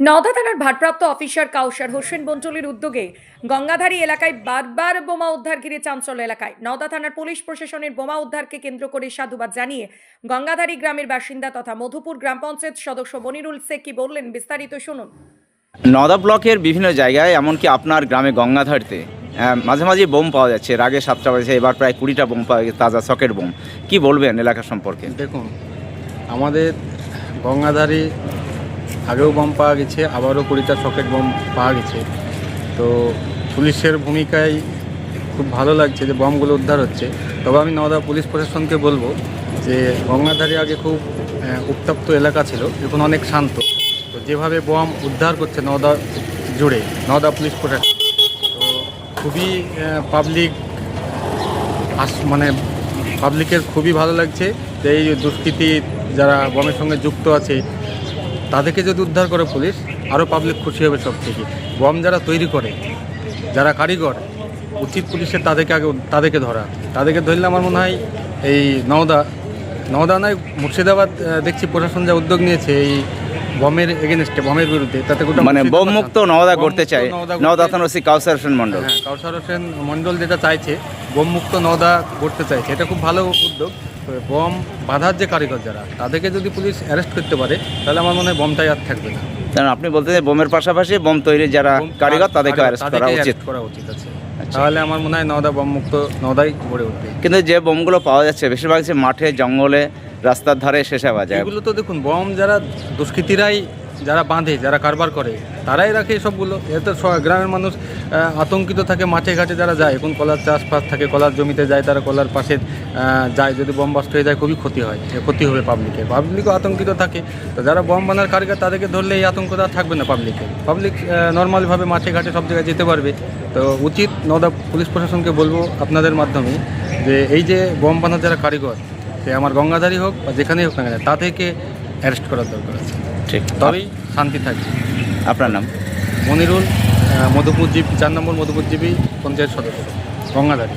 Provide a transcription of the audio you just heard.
নওদা থানার ভারপ্রাপ্ত অফিসার কাউসার হোসেন বঞ্চলির উদ্যোগে গঙ্গাধারী এলাকায় বারবার বোমা উদ্ধার ঘিরে চাঞ্চল্য এলাকায়। নওদা থানার পুলিশ প্রশাসনের বোমা উদ্ধারকে কেন্দ্র করে সাধুবাদ জানিয়ে গঙ্গাধারী গ্রামের বাসিন্দা তথা মধুপুর গ্রাম পঞ্চায়েত সদস্য মনিরুল শেখ কি বললেন বিস্তারিত শুনুন। নওদা ব্লকের বিভিন্ন জায়গায় এমনকি আপনার গ্রামে গঙ্গাধারতে মাঝে মাঝে বোম পাওয়া যাচ্ছে। এর আগে সাতটা বাজে এবার প্রায় কুড়িটা বোম পাওয়া গেছে তাজা সকেট বোম। কি বলবেন এলাকা সম্পর্কে? দেখুন আমাদের গঙ্গাধারী আগেও বম পাওয়া গেছে, আবারও কুড়িটা সকেট বম পাওয়া গেছে। তো পুলিশের ভূমিকায় খুব ভালো লাগছে যে বমগুলো উদ্ধার হচ্ছে। তবে আমি নওদা পুলিশ প্রশাসনকে বলব যে গঙ্গাধারী আগে খুব উত্তপ্ত এলাকা ছিল, এখন অনেক শান্ত। তো যেভাবে বম উদ্ধার করছে নওদা জুড়ে, নওদা পুলিশ প্রশাসন, তো খুবই পাবলিক আস মানে পাবলিকের খুবই ভালো লাগছে। যে এই দুষ্কৃতি যারা বমের সঙ্গে যুক্ত আছে তাদেরকে যদি উদ্ধার করে পুলিশ আরও পাবলিক খুশি হবে সব থেকে বম যারা তৈরি করে যারা কারিগর উচিত পুলিশের তাদেরকে আগে তাদেরকে ধরা। তাদেরকে ধরলে আমার মনে হয় এই নওদা নওদা নয় মুর্শিদাবাদ দেখছি প্রশাসন যা উদ্যোগ নিয়েছে এই বমের এগেনস্টে বমের বিরুদ্ধে তাতে গোটা মানে বোম মুক্ত নওদা করতে চায় নওদা ওসি কাউসার হোসেন মণ্ডল। হ্যাঁ কাউসার হোসেন মণ্ডল যেটা চাইছে বোম মুক্ত নওদা করতে চাইছে। এটা খুব ভালো উদ্যোগ। বোম বাঁধার যে কারিগর যারা তাদেরকে যদি পুলিশ অ্যারেস্ট করতে পারে তাহলে আমার মনে হয় বোমটাই আর থাকবে না। কারণ আপনি বলতে বোমের পাশাপাশি বোম তৈরির যারা কারিগর তাদেরকে অ্যারেস্ট করা উচিত। করা উচিত আছে। আচ্ছা। তাহলে আমার মনে হয় নদা বোম মুক্ত নদাই গড়ে উঠবে। কিন্তু যে বোমগুলো পাওয়া যাচ্ছে বেশিরভাগ হচ্ছে মাঠে জঙ্গলে রাস্তার ধারে শেষে পাওয়া যায় এগুলো তো দেখুন বম যারা দুষ্কৃতীরাই যারা বাঁধে যারা কারবার করে তারাই রাখে সবগুলো এতে গ্রামের মানুষ আতঙ্কিত থাকে মাঠে ঘাটে যারা যায় এখন কলার চাষবাস থাকে কলার জমিতে যায় তারা কলার পাশে যায়। যদি বম বাস্ট হয়ে যায় খুবই ক্ষতি হয় ক্ষতি হবে পাবলিকের পাবলিকও আতঙ্কিত থাকে। তো যারা বম বানার কারিগর তাদেরকে ধরলে এই আতঙ্কটা থাকবে না পাবলিকে পাবলিক নর্মালভাবে মাঠে ঘাটে সব জায়গায় যেতে পারবে। তো উচিত নদা পুলিশ প্রশাসনকে বলব আপনাদের মাধ্যমে যে এই যে বম বানার যারা কারিগর সে আমার গঙ্গাধারী হোক বা যেখানেই হোক না কেন থেকে অ্যারেস্ট করার দরকার আছে। ঠিক। তবেই শান্তি থাকবে। আপনার নাম? মনিরুল মধুপুরজীবী চার নম্বর মধুপুরজীবী পঞ্চায়েত সদস্য গঙ্গাধারী।